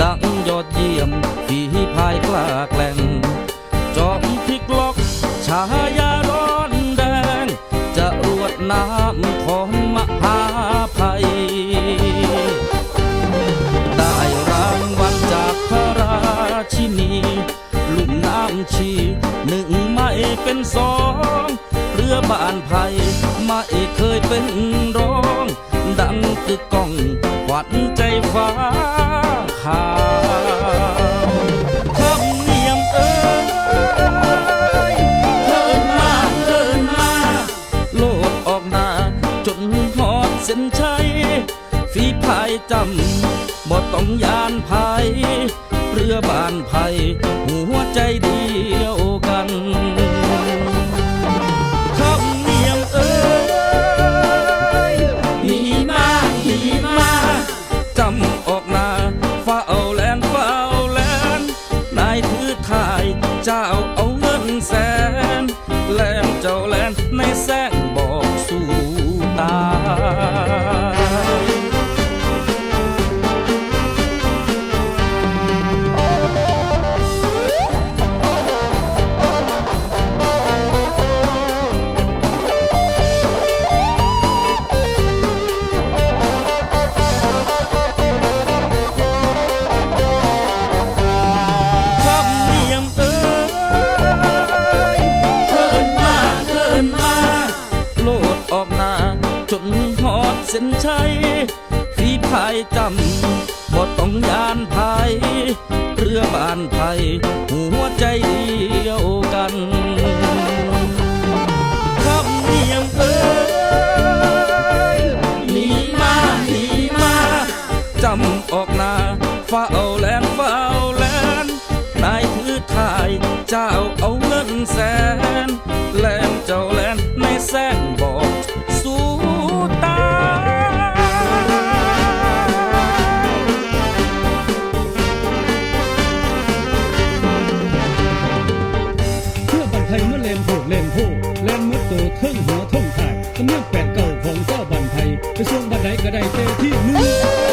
ดังยอดเยี่ยมฝีพายกล้าแกล้ง จอมพลิกล็อกชายาร้อนแดง จะรวดน้ำของมหาภัย ได้รางวัลจากพระราชินี ลุ่มน้ำชีหนึ่งไม่เป็นสอง เรือบ้านไผ่ไม่เคยเป็นรอง ดังกึกก้องขวัญใจฟ้า นชัยฝีพายจำบ่ต้องยานภัยเรือบ้านไผ่หัวใจเดียวกันคำเนียมเอ้ยมีมามีมาจำออกหน้าเฝ้าแลนเฝ้าแลนนายถือถ่ายเจ้าเอา ส้นชัยฝีพายจำบ่ต้องยานภัยเรือบ้านไผ่หัวใจเดียวกันคำเนียมเอ้ยหนีมาหนีมาจำออกน้าเฝ้าแลนเฝ้าแลนนายถือถ่ายเจ้าเอาเงินแสนแลนเจ้าแลนในแสงบอก เล่นผู้เล่นผู้เล่นมืดตัวเครื่องหัวทุ่งไทยตำเนียงแปดเก่าของเจ้าบันไทยไปช่วงบันไดก็ได้เต็มที่หนึ่ง